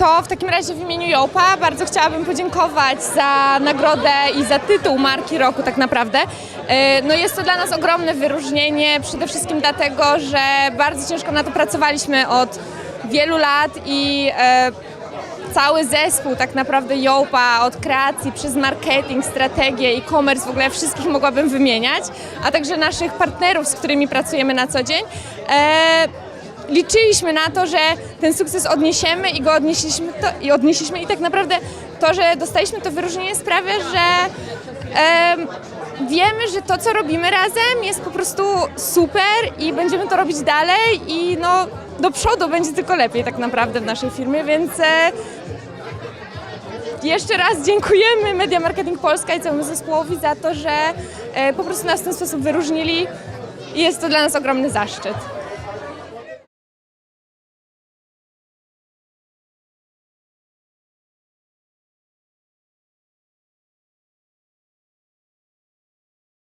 to w takim razie w imieniu Jopa bardzo chciałabym podziękować za nagrodę i za tytuł marki roku tak naprawdę. E, No jest to dla nas ogromne wyróżnienie, przede wszystkim dlatego, że bardzo ciężko na to pracowaliśmy od wielu lat i e, cały zespół tak naprawdę Jopa od kreacji przez marketing, strategię, e-commerce, w ogóle wszystkich mogłabym wymieniać, a także naszych partnerów, z którymi pracujemy na co dzień. E, liczyliśmy na to, że ten sukces odniesiemy i go odnieśliśmy, to, i odnieśliśmy i tak naprawdę to, że dostaliśmy to wyróżnienie sprawia, że em, wiemy, że to, co robimy razem jest po prostu super i będziemy to robić dalej i no do przodu będzie tylko lepiej tak naprawdę w naszej firmie, więc e, jeszcze raz dziękujemy Media Marketing Polska i całemu zespołowi za to, że e, po prostu nas w ten sposób wyróżnili i jest to dla nas ogromny zaszczyt.